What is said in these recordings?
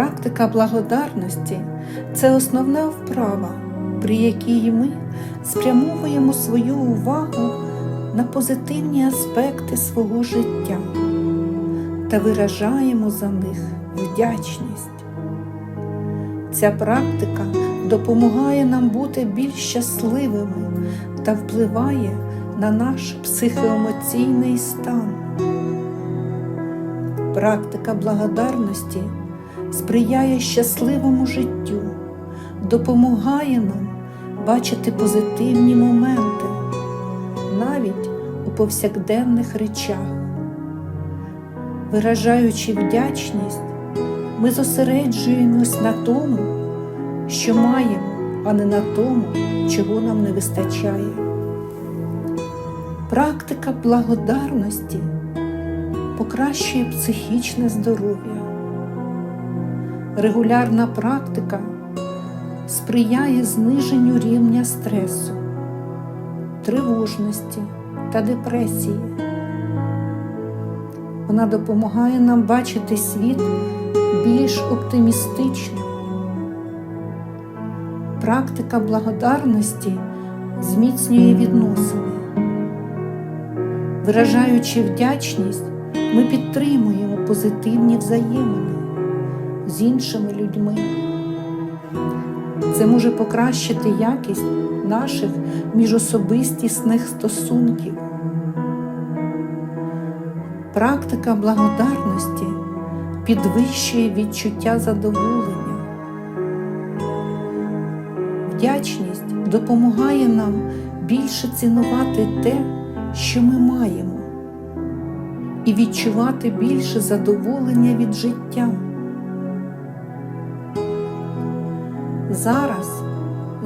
Практика благодарності це основна вправа, при якій ми спрямовуємо свою увагу на позитивні аспекти свого життя та виражаємо за них вдячність. Ця практика допомагає нам бути більш щасливими та впливає на наш психоемоційний стан. Практика благодарності сприяє щасливому життю, допомагає нам бачити позитивні моменти навіть у повсякденних речах. Виражаючи вдячність, ми зосереджуємось на тому, що маємо, а не на тому, чого нам не вистачає. Практика благодарності покращує психічне здоров'я. Регулярна практика сприяє зниженню рівня стресу, тривожності та депресії. Вона допомагає нам бачити світ більш оптимістично. Практика благодарності зміцнює відносини. Виражаючи вдячність, ми підтримуємо позитивні взаємини з іншими людьми. Це може покращити якість наших міжособистісних стосунків. Практика благодарності підвищує відчуття задоволення. Вдячність допомагає нам більше цінувати те, що ми маємо, і відчувати більше задоволення від життя. Зараз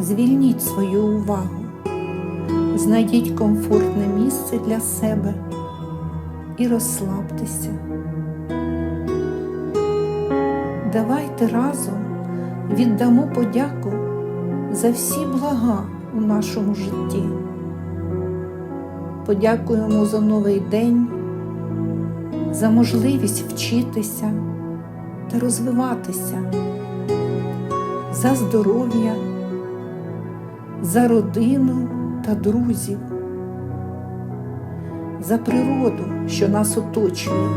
звільніть свою увагу, знайдіть комфортне місце для себе і розслабтеся. Давайте разом віддамо подяку за всі блага у нашому житті. Подякуємо за новий день, за можливість вчитися та розвиватися, за здоров'я, за родину та друзів, за природу, що нас оточує,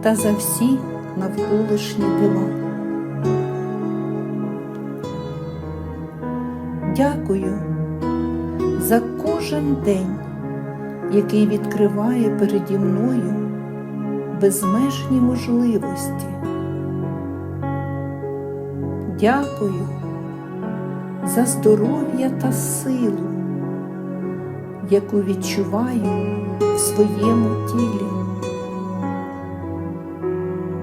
та за всі навколишні дива. Дякую за кожен день, який відкриває переді мною безмежні можливості. Дякую за здоров'я та силу, яку відчуваю в своєму тілі.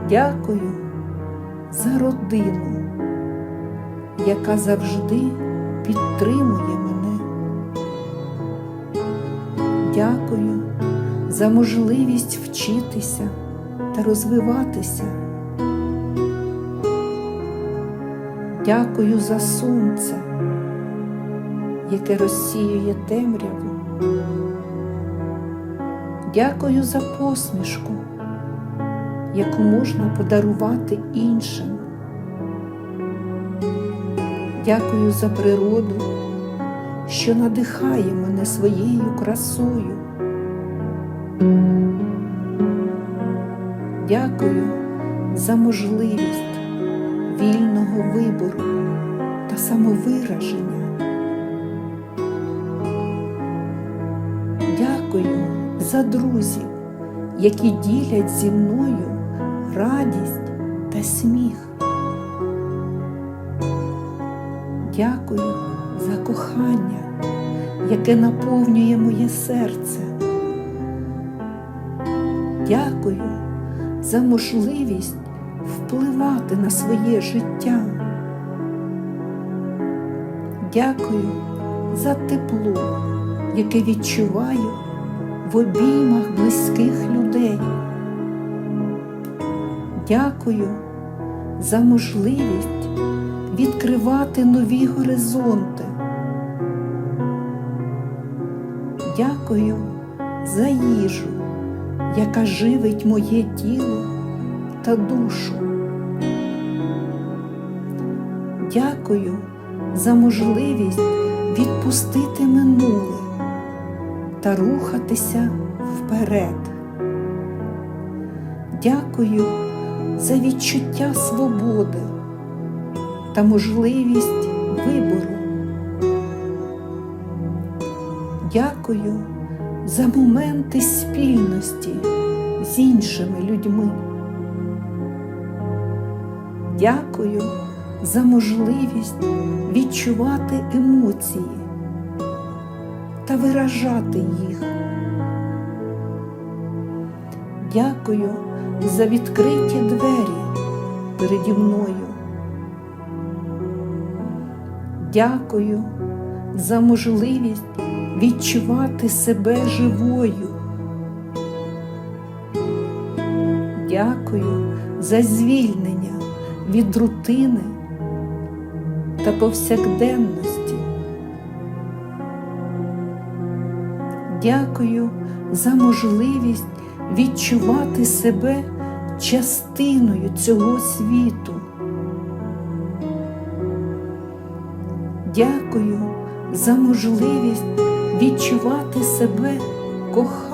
Дякую за родину, яка завжди підтримує мене. Дякую за можливість вчитися та розвиватися. Дякую за сонце, яке розсіює темряву. Дякую за посмішку, яку можна подарувати іншим. Дякую за природу, що надихає мене своєю красою. Дякую за можливість вільного вибору та самовираження. Дякую за друзів, які ділять зі мною радість та сміх. Дякую за кохання, яке наповнює моє серце. Дякую за можливість впливати на своє життя. Дякую за тепло, яке відчуваю в обіймах близьких людей. Дякую за можливість відкривати нові горизонти. Дякую за їжу, яка живить моє тіло та душу. Дякую за можливість відпустити минуле та рухатися вперед. Дякую за відчуття свободи та можливість вибору. Дякую за моменти спільності з іншими людьми. Дякую за можливість відчувати емоції та виражати їх. Дякую за відкриті двері переді мною. Дякую за можливість відчувати себе живою. Дякую за звільнення від рутини та повсякденності. Дякую за можливість відчувати себе частиною цього світу. Дякую за можливість відчувати себе коханою.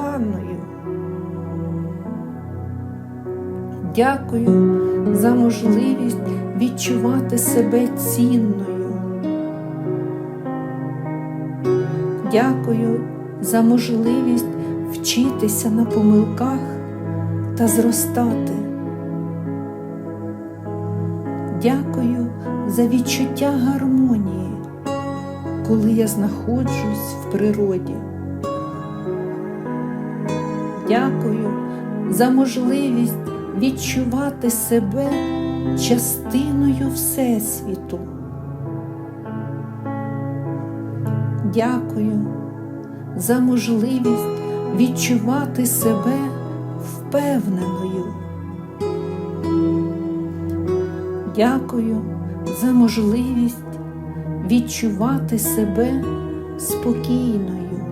Дякую за можливість відчувати себе цінною. Дякую за можливість вчитися на помилках та зростати. Дякую за відчуття гармонії, коли я знаходжусь в природі. Дякую за можливість відчувати себе частиною Всесвіту. Дякую за можливість відчувати себе впевненою. Дякую за можливість відчувати себе спокійною.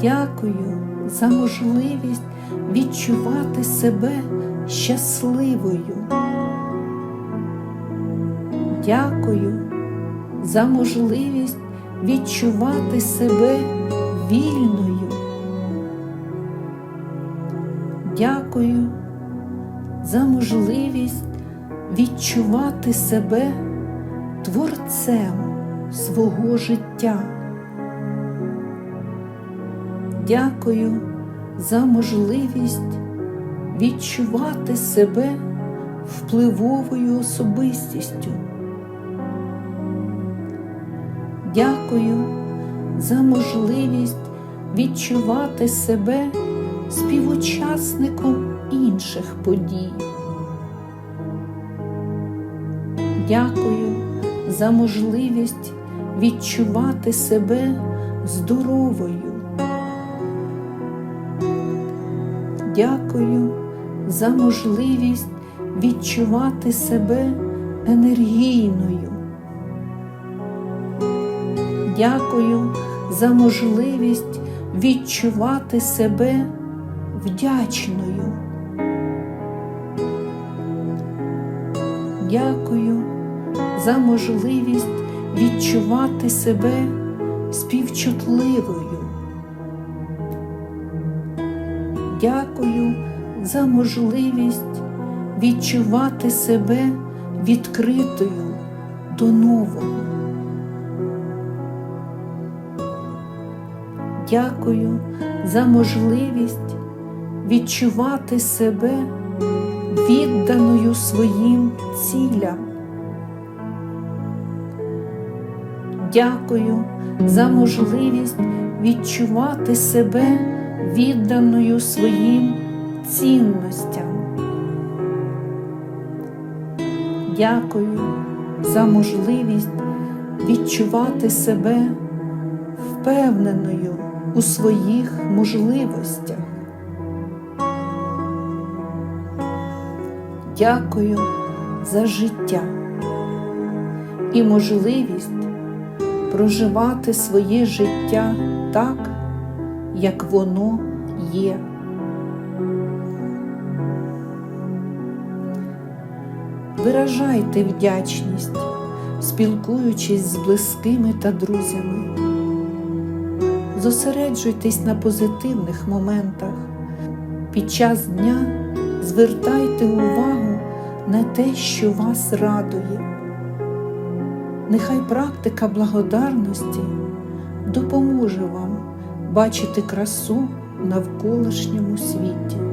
Дякую за можливість відчувати себе щасливою. Дякую за можливість відчувати себе вільною. Дякую за можливість відчувати себе творцем свого життя. Дякую за можливість відчувати себе впливовою особистістю. Дякую за можливість відчувати себе співучасником інших подій. Дякую за можливість відчувати себе здоровою. Дякую за можливість відчувати себе енергійною. Дякую за можливість відчувати себе вдячною. Дякую за можливість відчувати себе співчутливою. Дякую за можливість відчувати себе відкритою до нового. Дякую за можливість відчувати себе відданою своїм цілям. Дякую за можливість відчувати себе відданою своїм цінностям. Дякую за можливість відчувати себе впевненою у своїх можливостях. Дякую за життя і можливість проживати своє життя так, як воно є. виражайте вдячність, спілкуючись з близькими та друзями. Зосереджуйтесь на позитивних моментах. Під час дня звертайте увагу на те, що вас радує. Нехай практика благодарності допоможе вам бачити красу навколишньому світі.